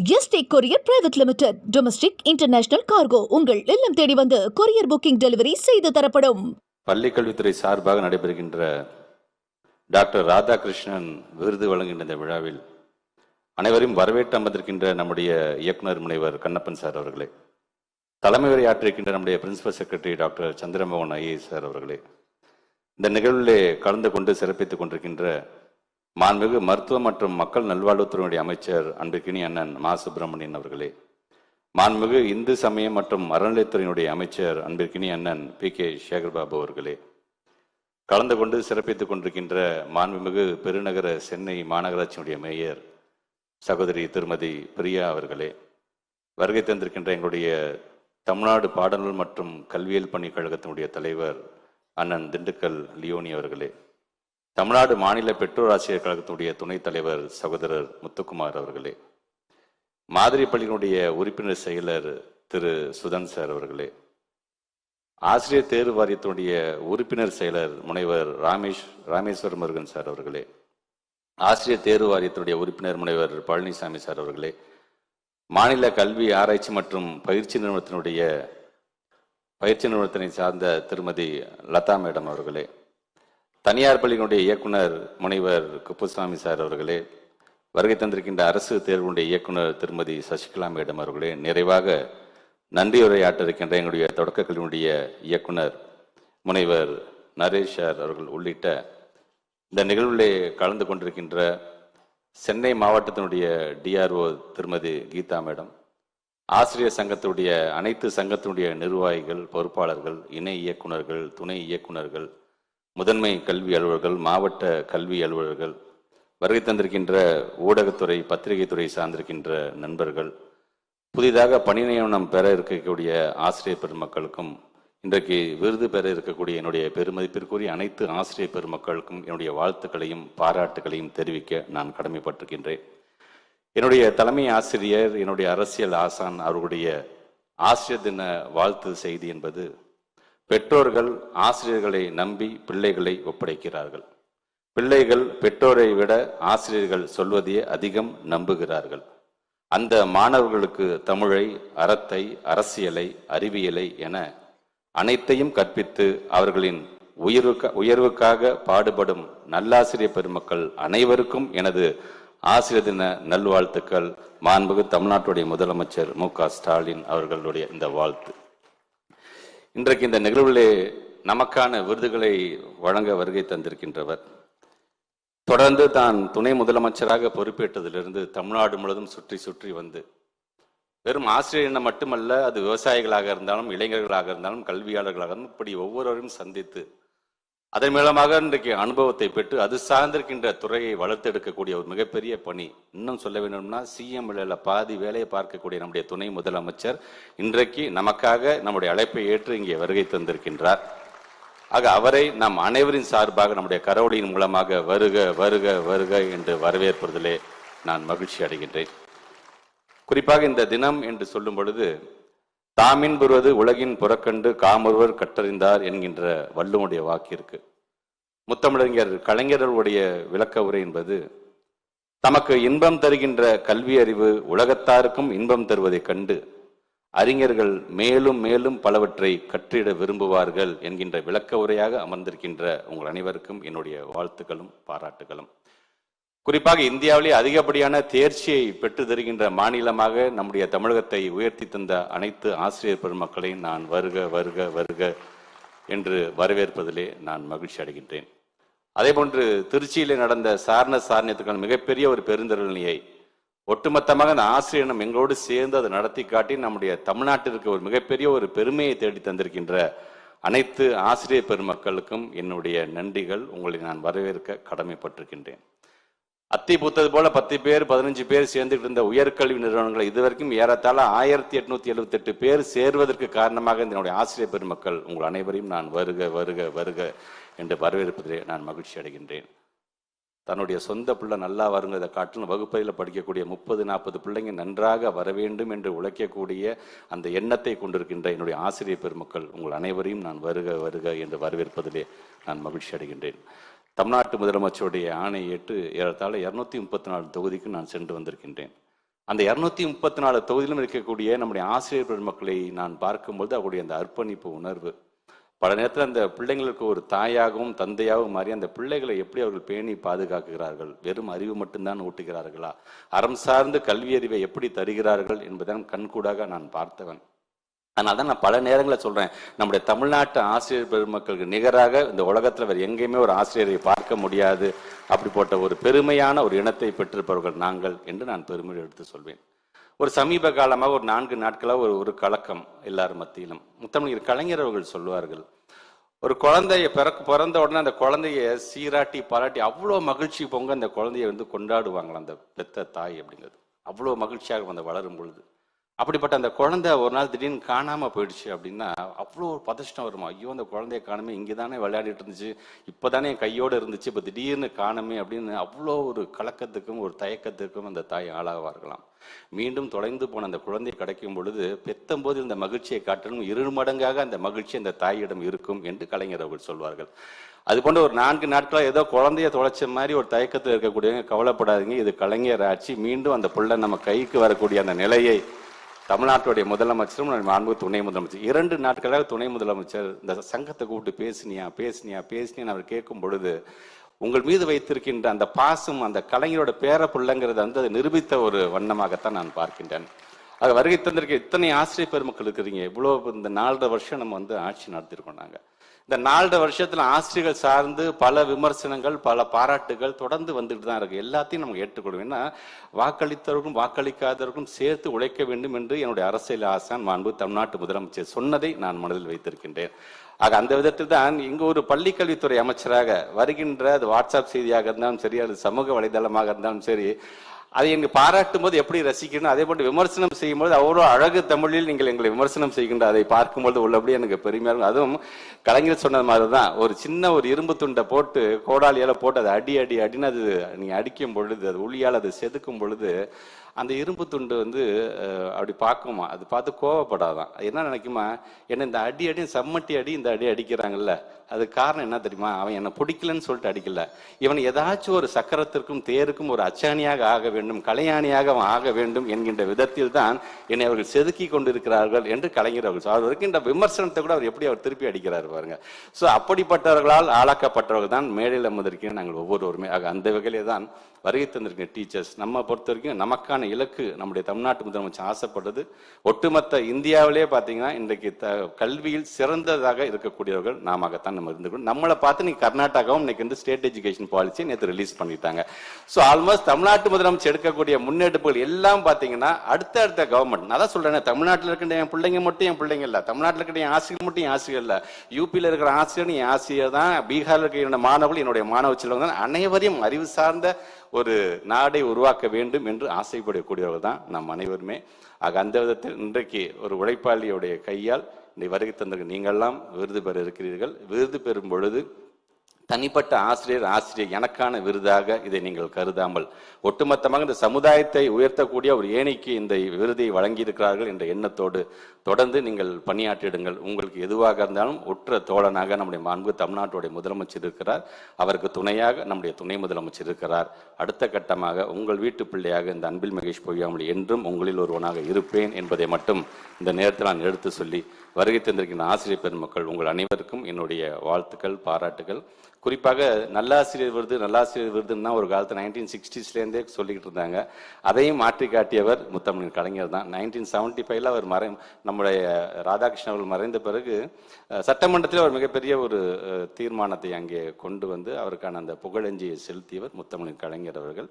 ST courier private limited domestic international cargo உங்கள் இல்லம் தேடி வந்து கொரியர் புக்கிங் டெலிவரி செய்து தரப்படும். பள்ளிக்கல்வித்துறை சார்பாக நடைபெறுகின்ற டாக்டர் ராதாகிருஷ்ணன் விருது வழங்குகின்ற இந்த விழாவில் அனைவரையும் வரவேற்று அமர்ந்திருக்கின்ற நம்முடைய இயக்குனர் முனைவர் கண்ணப்பன் சார் அவர்களே தலைமை உரையாற்றிருக்கின்ற நம்முடைய principal secretary doctor Chandramohan IAS sir அவர்களே இந்த நிகழ்விலே கலந்து கொண்டு சிறப்பித்துக் கொண்டிருக்கின்ற மாண்புமிகு மருத்துவ மற்றும் மக்கள் நல்வாழ்வுத்துறையுடைய அமைச்சர் அன்புக்கினி அண்ணன் மா. சுப்பிரமணியன் அவர்களே மாண்புமிகு இந்து சமயம் மற்றும் அறநிலையத்துறையினுடைய அமைச்சர் அன்பிற்கினி அண்ணன் பி. கே. சேகர்பாபு அவர்களே கலந்து கொண்டு சிறப்பித்துக் கொண்டிருக்கின்ற மாண்புமிகு பெருநகர சென்னை மாநகராட்சியினுடைய மேயர் சகோதரி திருமதி பிரியா அவர்களே வருகை தந்திருக்கின்ற எங்களுடைய தமிழ்நாடு பாடநூல் மற்றும் கல்வியியல் பணிக் கழகத்தினுடைய தலைவர் அண்ணன் திண்டுக்கல் லியோனி அவர்களே தமிழ்நாடு மாநில பெற்றோர் ஆசிரியர் கழகத்தினுடைய துணைத் தலைவர் சகோதரர் முத்துக்குமார் அவர்களே மாதிரி பள்ளியினுடைய உறுப்பினர் செயலர் திரு சுதன் சார் அவர்களே ஆசிரியர் தேர்வு வாரியத்தினுடைய உறுப்பினர் செயலர் முனைவர் ராமேஷ் ராமேஸ்வர் முருகன் சார் அவர்களே ஆசிரியர் தேர்வு வாரியத்தினுடைய உறுப்பினர் முனைவர் பழனிசாமி சார் அவர்களே மாநில கல்வி ஆராய்ச்சி மற்றும் பயிற்சி நிறுவனத்தினுடைய பயிற்சி நிறுவனத்தினை சார்ந்த திருமதி லதா மேடம் அவர்களே தனியார் பள்ளியினுடைய இயக்குனர் முனைவர் குப்புசாமி சார் அவர்களே வருகை தந்திருக்கின்ற அரசு தேர்வுடைய இயக்குனர் திருமதி சசிகலா மேடம் அவர்களே நிறைவாக நன்றியுரையாற்ற இருக்கின்ற எங்களுடைய தொடக்க கல்வியினுடைய இயக்குனர் முனைவர் நரேஷ் சார் அவர்கள் உள்ளிட்ட இந்த நிகழ்விலே கலந்து கொண்டிருக்கின்ற சென்னை மாவட்டத்தினுடைய டிஆர்ஓ திருமதி கீதா மேடம் ஆசிரியர் சங்கத்துடைய அனைத்து சங்கத்தினுடைய நிர்வாகிகள் பொறுப்பாளர்கள் இணை இயக்குனர்கள் துணை இயக்குனர்கள் முதன்மை கல்வி அலுவலர்கள் மாவட்ட கல்வி அலுவலர்கள் வருகை தந்திருக்கின்ற ஊடகத்துறை பத்திரிகைத்துறை சார்ந்திருக்கின்ற நண்பர்கள் புதிதாக பணி நியமனம் பெற இருக்கக்கூடிய ஆசிரியர் பெருமக்களுக்கும் இன்றைக்கு விருது பெற இருக்கக்கூடிய என்னுடைய பெருமதிப்பிற்குரிய அனைத்து ஆசிரியர் பெருமக்களுக்கும் என்னுடைய வாழ்த்துக்களையும் பாராட்டுகளையும் தெரிவிக்க நான் கடமைப்பட்டிருக்கின்றேன். என்னுடைய தலைமை ஆசிரியர் என்னுடைய அரசியல் ஆசான் அவர்களுடைய ஆசிரியர் தின வாழ்த்து செய்தி என்பது பெற்றோர்கள் ஆசிரியர்களை நம்பி பிள்ளைகளை ஒப்படைக்கிறார்கள். பிள்ளைகள் பெற்றோரை விட ஆசிரியர்கள் சொல்வதையே அதிகம் நம்புகிறார்கள். அந்த மாணவர்களுக்கு தமிழை அறத்தை அரசியலை அறிவியலை என அனைத்தையும் கற்பித்து அவர்களின் உயர்வுக்க உயர்வுக்காக பாடுபடும் நல்லாசிரியர் பெருமக்கள் அனைவருக்கும் எனது ஆசிரியர் தின நல்வாழ்த்துக்கள். மாண்புகு தமிழ்நாட்டுடைய முதலமைச்சர் மு க ஸ்டாலின் அவர்களுடைய இந்த வாழ்த்து. இன்றைக்கு இந்த நிகழ்விலே நமக்கான விருதுகளை வழங்க வருகை தந்திருக்கின்றவர். தொடர்ந்து தான் துணை முதலமைச்சராக பொறுப்பேற்றதிலிருந்து தமிழ்நாடு முழுவதும் சுற்றி சுற்றி வந்து வெறும் ஆசிரியர் மட்டுமல்ல அது விவசாயிகளாக இருந்தாலும் இளைஞர்களாக இருந்தாலும் கல்வியாளர்களாக இருந்தாலும் இப்படி ஒவ்வொருவரையும் சந்தித்து அதன் மூலமாக இன்றைக்கு அனுபவத்தை பெற்று அது சார்ந்திருக்கின்ற துறையை வளர்த்தெடுக்கக்கூடிய ஒரு மிகப்பெரிய பணி. இன்னும் சொல்ல வேண்டும்னா சிஎம் பாதி வேலையை பார்க்கக்கூடிய நம்முடைய துணை முதலமைச்சர் இன்றைக்கு நமக்காக நம்முடைய அழைப்பை ஏற்று இங்கே வருகை தந்திருக்கின்றார். ஆக அவரை நாம் அனைவரின் சார்பாக நம்முடைய கரவொலியின் மூலமாக வருக வருக வருக என்று வரவேற்பதிலே நான் மகிழ்ச்சி அடைகின்றேன். குறிப்பாக இந்த தினம் என்று சொல்லும் பொழுது தாமின்புறுவது உலகின் புறக்கண்டு காமொருவர் கற்றறிந்தார் என்கின்ற வள்ளுவனுடைய வாக்கு இருக்கு. முத்தமிழறிஞர் கலைஞர்களுடைய விளக்க உரை என்பது தமக்கு இன்பம் தருகின்ற கல்வி அறிவு உலகத்தாருக்கும் இன்பம் தருவதைக் கண்டு அறிஞர்கள் மேலும் மேலும் பலவற்றை கற்றிட விரும்புவார்கள் என்கின்ற விளக்க உரையாக அமர்ந்திருக்கின்ற உங்கள் அனைவருக்கும் என்னுடைய வாழ்த்துக்களும் பாராட்டுகளும். குறிப்பாக இந்தியாவிலே அதிகப்படியான தேர்ச்சியை பெற்று தருகின்ற மாநிலமாக நம்முடைய தமிழகத்தை உயர்த்தி தந்த அனைத்து ஆசிரியர் பெருமக்களையும் நான் வருக வருக வருக என்று வரவேற்பதிலே நான் மகிழ்ச்சி அடைகின்றேன். அதேபோன்று திருச்சியிலே நடந்த சாரண சாரணியத்துக்கான மிகப்பெரிய ஒரு பெருந்தரணியை ஒட்டுமொத்தமாக அந்த ஆசிரியனம் எங்களோடு சேர்ந்து அதை நடத்தி காட்டி நம்முடைய தமிழ்நாட்டிற்கு ஒரு மிகப்பெரிய ஒரு பெருமையை தேடி தந்திருக்கின்ற அனைத்து ஆசிரியர் பெருமக்களுக்கும் என்னுடைய நன்றிகள். உங்களை நான் வரவேற்க கடமைப்பட்டிருக்கின்றேன். அத்தி பூத்தது போல பத்து பேர் பதினஞ்சு பேர் சேர்ந்துட்டு இருந்த உயர்கல்வி நிறுவனங்கள் இதுவரைக்கும் ஏறத்தாழ ஆயிரத்தி எட்நூத்தி எழுபத்தி எட்டு பேர் சேர்வதற்கு காரணமாக என்னுடைய ஆசிரியர் பெருமக்கள் உங்கள் அனைவரையும் நான் வருக வருக வருக என்று வரவேற்பதிலே நான் மகிழ்ச்சி அடைகின்றேன். தன்னுடைய சொந்த பிள்ளை நல்லா வருங்கிறத காட்டிலும் வகுப்பறையில் படிக்கக்கூடிய முப்பது நாற்பது பிள்ளைங்க நன்றாக வர வேண்டும் என்று உழைக்கக்கூடிய அந்த எண்ணத்தை கொண்டிருக்கின்ற என்னுடைய ஆசிரியர் பெருமக்கள் உங்கள் அனைவரையும் நான் வருக வருக என்று வரவேற்பதிலே நான் மகிழ்ச்சி அடைகின்றேன். தமிழ்நாட்டு முதலமைச்சருடைய ஆணை ஏற்று ஏறத்தாழ இரநூத்தி முப்பத்தி நாலு தொகுதிக்கு நான் சென்று வந்திருக்கின்றேன். அந்த இரநூத்தி முப்பத்தி நாலு தொகுதியிலும் இருக்கக்கூடிய நம்முடைய ஆசிரியர் பெருமக்களை நான் பார்க்கும்போது அவருடைய அந்த அர்ப்பணிப்பு உணர்வு பல நேரத்தில் அந்த பிள்ளைங்களுக்கு ஒரு தாயாகவும் தந்தையாகவும் மாறி அந்த பிள்ளைகளை எப்படி அவர்கள் பேணி பாதுகாக்கிறார்கள் வெறும் அறிவு மட்டும்தான் ஊட்டுகிறார்களா அறம் சார்ந்து கல்வி அறிவை எப்படி தருகிறார்கள் என்பதை கண்கூடாக நான் பார்த்தவன். அதனால தான் நான் பல நேரங்களில் சொல்கிறேன் நம்முடைய தமிழ்நாட்டு ஆசிரியர் பெருமக்களுக்கு நிகராக இந்த உலகத்தில் வேறு எங்கேயுமே ஒரு ஆசிரியரை பார்க்க முடியாது. அப்படிப்பட்ட ஒரு பெருமையான ஒரு இனத்தை பெற்றிருப்பவர்கள் நாங்கள் என்று நான் பெருமை எடுத்து சொல்வேன். ஒரு சமீப காலமாக ஒரு நான்கு நாட்களாக ஒரு ஒரு கலக்கம் எல்லார் மத்தியிலும். முத்தமிழர் கலைஞர் அவர்கள் சொல்லுவார்கள் ஒரு குழந்தைய பிறக்க பிறந்த உடனே அந்த குழந்தைய சீராட்டி பாராட்டி அவ்வளோ மகிழ்ச்சி பொங்க அந்த குழந்தைய வந்து கொண்டாடுவாங்களாம் அந்த பெத்த தாய் அப்படிங்கிறது. அவ்வளோ மகிழ்ச்சியாக அந்த வளரும் பொழுது. அப்படிப்பட்ட அந்த குழந்தை ஒரு நாள் திடீர்னு காணாமல் போயிடுச்சு அப்படின்னா அவ்வளோ ஒரு பதஷ்டம் வருமா? ஐயோ அந்த குழந்தைய காணுமே இங்கே தானே விளையாடிட்டு இருந்துச்சு. இப்போதானே என் கையோடு இருந்துச்சு. இப்போ திடீர்னு காணுமே அப்படின்னு அவ்வளோ ஒரு கலக்கத்துக்கும் ஒரு தயக்கத்துக்கும் அந்த தாய் ஆளாவார்களாம். மீண்டும் தொலைந்து போன அந்த குழந்தை கிடைக்கும் பொழுது பெத்தம்போது இந்த மகிழ்ச்சியை காட்டணும் இரு மடங்காக அந்த மகிழ்ச்சி அந்த தாயிடம் இருக்கும் என்று கலைஞர் அவர்கள் சொல்வார்கள். அது போன்ற ஒரு நான்கு நாட்களாக ஏதோ குழந்தைய தொலைச்ச மாதிரி ஒரு தயக்கத்தில் இருக்கக்கூடியவங்க கவலைப்படாதீங்க. இது கலைஞர் ஆட்சி. மீண்டும் அந்த பிள்ளை நம்ம கைக்கு வரக்கூடிய அந்த நிலையை தமிழ்நாட்டுடைய முதலமைச்சரும் நம்முடைய மாண்பு துணை முதலமைச்சர். இரண்டு நாட்களாக துணை முதலமைச்சர் இந்த சங்கத்தை கூப்பிட்டு பேசினியா பேசினியா பேசினியான்னு அவர் கேட்கும் பொழுது உங்கள் மீது வைத்திருக்கின்ற அந்த பாசம் அந்த கலைஞரோட பேர பிள்ளைங்கிறத வந்து அதை நிரூபித்த ஒரு வண்ணமாகத்தான் நான் பார்க்கின்றேன். அது வருகை தந்திருக்க இத்தனை ஆசிரியர் பெருமக்கள் இருக்கிறீங்க. இவ்வளோ இந்த நாலரை வருஷம் நம்ம வந்து ஆட்சி நடத்திருக்கோம் நாங்கள் இந்த நாலரை வருஷத்துல ஆசிரியர்கள் சார்ந்து பல விமர்சனங்கள் பல பாராட்டுகள் தொடர்ந்து வந்துட்டு தான் இருக்கு. எல்லாத்தையும் நம்ம ஏற்றுக்கொள்வோம். ஏன்னா வாக்களித்தவர்களும் வாக்களிக்காதவர்களும் சேர்த்து உழைக்க வேண்டும் என்று என்னுடைய அரசியல் ஆசான் மாண்பு தமிழ்நாட்டு முதலமைச்சர் சொன்னதை நான் மனதில் வைத்திருக்கின்றேன். ஆக அந்த விதத்தில் தான் இங்கு ஒரு பள்ளிக்கல்வித்துறை அமைச்சராக வருகின்ற அது வாட்ஸ்அப் செய்தியாக இருந்தாலும் சரி அது சமூக வலைதளமாக இருந்தாலும் சரி அதை எங்க பாராட்டும் போது எப்படி ரசிக்கணும்? அதே போட்டு விமர்சனம் செய்யும்போது அவ்வளோ அழகு தமிழில் நீங்கள் எங்களை விமர்சனம் செய்கின்ற அதை பார்க்கும்போது உள்ளபடி எனக்கு பெருமையாக இருக்கும். அதுவும் கலைஞர் சொன்னது மாதிரி தான் ஒரு சின்ன ஒரு இரும்பு துண்டை போட்டு கோடாலியால போட்டு அதை அடி அடி அடின்னு அது நீங்கள் அடிக்கும் பொழுது அது ஒளியால் அதை செதுக்கும் பொழுது அந்த இரும்பு துண்டு வந்து அப்படி பார்க்குமா? அது பார்த்து கோவப்படாதான். என்ன நினைக்குமா? என்ன இந்த அடி அடி சம்மட்டி அடி இந்த அடி அடிக்கிறாங்கல்ல. அது காரணம் என்ன தெரியுமா? அவன் என்னை பிடிக்கலன்னு சொல்லிட்டு அடிக்கல. இவன் ஏதாச்சும் ஒரு சக்கரத்திற்கும் தேருக்கும் ஒரு அச்சாணியாக ஆக வேண்டும் கலையாணியாக அவன் ஆக வேண்டும் என்கின்ற விதத்தில் தான் என்னை அவர்கள் செதுக்கி கொண்டிருக்கிறார்கள் என்று கலைஞர் அவர்கள் அவர் இருக்கின்ற விமர்சனத்தை கூட அவர் எப்படி அவர் திருப்பி அடிக்கிறார் பாருங்க. ஸோ அப்படிப்பட்டவர்களால் ஆளாக்கப்பட்டவர்கள் தான் மேடையில் அமர்ந்திருக்கிறேன். நாங்கள் ஒவ்வொருவருமே. ஆக அந்த வகையிலே தான் வருகை தந்திருக்கிற டீச்சர்ஸ் நம்ம பொறுத்த வரைக்கும் நமக்கான இலக்கு நம்முடைய தமிழ்நாட்டு முதலமைச்சர் ஆசைப்படுறது. ஒட்டுமொத்த இந்தியாவிலே பார்த்தீங்கன்னா இன்றைக்கு த கல்வியில் சிறந்ததாக இருக்கக்கூடியவர்கள் நாமத்தான் நம்ம இருந்துக்கணும். நம்மளை பார்த்து நீ கர்நாடகாவும் இன்னைக்கு வந்து ஸ்டேட் எஜுகேஷன் பாலிசியை நேற்று ரிலீஸ் பண்ணிட்டாங்க. ஸோ ஆல்மோஸ்ட் தமிழ்நாட்டு முதலமைச்சர் எடுக்கக்கூடிய முன்னெடுப்புகள் எல்லாம் பார்த்தீங்கன்னா அடுத்த அடுத்த கவர்மெண்ட் நான் தான் சொல்றேன் தமிழ்நாட்டில் இருக்கின்ற என் பிள்ளைங்க மட்டும் என் பிள்ளைங்க இல்லை. தமிழ்நாட்டில் இருக்கிற என் ஆசிரியர் மட்டும் என் ஆசிரியர் இல்லை. யூபியில் இருக்கிற ஆசிரியர் என் ஆசிரியர் தான். பீகாரில் இருக்கிற என்னோட மாணவர்கள் என்னுடைய மாணவ செல்வங்க அனைவரையும் அறிவு சார்ந்த ஒரு நாடை உருவாக்க வேண்டும் என்று ஆசைப்படக்கூடியவர்கள் தான் நம் அனைவருமே. ஆக அந்த விதத்தில் இன்றைக்கு ஒரு உழைப்பாளியுடைய கையால் இன்னை வருகை தந்திருக்க நீங்கள்லாம் விருது பெற இருக்கிறீர்கள். விருது பெறும் பொழுது தனிப்பட்ட ஆசிரியர் ஆசிரியர் எனக்கான விருதாக இதை நீங்கள் கருதாமல் ஒட்டுமொத்தமாக இந்த சமுதாயத்தை உயர்த்தக்கூடிய ஒரு ஏணிக்கு இந்த விருதை வழங்கியிருக்கிறார்கள் என்ற எண்ணத்தோடு தொடர்ந்து நீங்கள் பணியாற்றிடுங்கள். உங்களுக்கு எதுவாக இருந்தாலும் ஒற்ற தோழனாக நம்முடைய மாண்பு தமிழ்நாட்டுடைய முதலமைச்சர் இருக்கிறார். அவருக்கு துணையாக நம்முடைய துணை முதலமைச்சர் இருக்கிறார். அடுத்த கட்டமாக உங்கள் வீட்டு பிள்ளையாக இந்த அன்பில் மகேஷ் பொய்யாமல் என்றும் உங்களில் ஒருவனாக இருப்பேன் என்பதை மட்டும் இந்த நேரத்தில் நான் எடுத்து சொல்லி வருகை தந்திருக்கின்ற ஆசிரியர் பெருமக்கள் உங்கள் அனைவருக்கும் என்னுடைய வாழ்த்துக்கள் பாராட்டுகள் குறிப்பாக நல்லாசிரியர் விருது நல்லாசிரியர் விருதுன்னா ஒரு காலத்து நைன்டீன் சிக்ஸ்டீஸ்லேருந்தே சொல்லிக்கிட்டு இருந்தாங்க. அதையும் மாற்றி காட்டியவர் முத்தமிழ் கலைஞர் தான். நைன்டீன் செவன்டி ஃபைவ்ல அவர் மறை நம்முடைய ராதாகிருஷ்ணன் அவர்கள் மறைந்த பிறகு சட்டமன்றத்தில் ஒரு மிகப்பெரிய ஒரு தீர்மானத்தை அங்கே கொண்டு வந்து அவருக்கான அந்த புகழஞ்சியை செலுத்தியவர் முத்தமிழ் கலைஞர் அவர்கள்.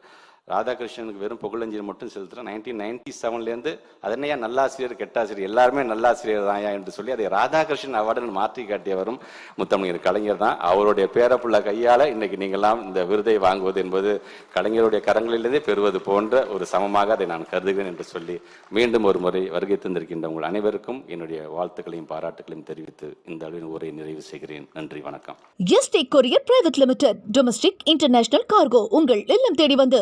ராதாகிருஷ்ணனுக்கு வெறும் புகழஞ்சலி மட்டும் செலுத்துறேன் நைன்டீன் நைன்டி செவன்லேருந்து அதனையா நல்லாசிரியர் கெட்டாசிரியர் எல்லாருமே நல்லாசிரியர் தான் என்று சொல்லி அதை ராதாகிருஷ்ணன் அவார்டுன்னு மாற்றி காட்டியவரும் முத்தமிழர் கலைஞர் தான். அவருடைய பேரப்புள்ள கையால் இன்னைக்கு நீங்களாம் இந்த விருதை வாங்குவது என்பது கலைஞருடைய கரங்களிலிருந்தே பெறுவது போன்ற ஒரு சமமாக அதை நான் கருதுகிறேன் என்று சொல்லி மீண்டும் ஒரு முறை வருகை தந்திருக்கின்ற உங்கள் அனைவருக்கும் என்னுடைய வாழ்த்துக்களையும் பாராட்டுகளையும் தெரிவித்து இந்த அளவின் உரை நிறைவு செய்கிறேன். நன்றி வணக்கம். ST courier private limited domestic international cargo உங்கள் இல்லம் தேடி வந்து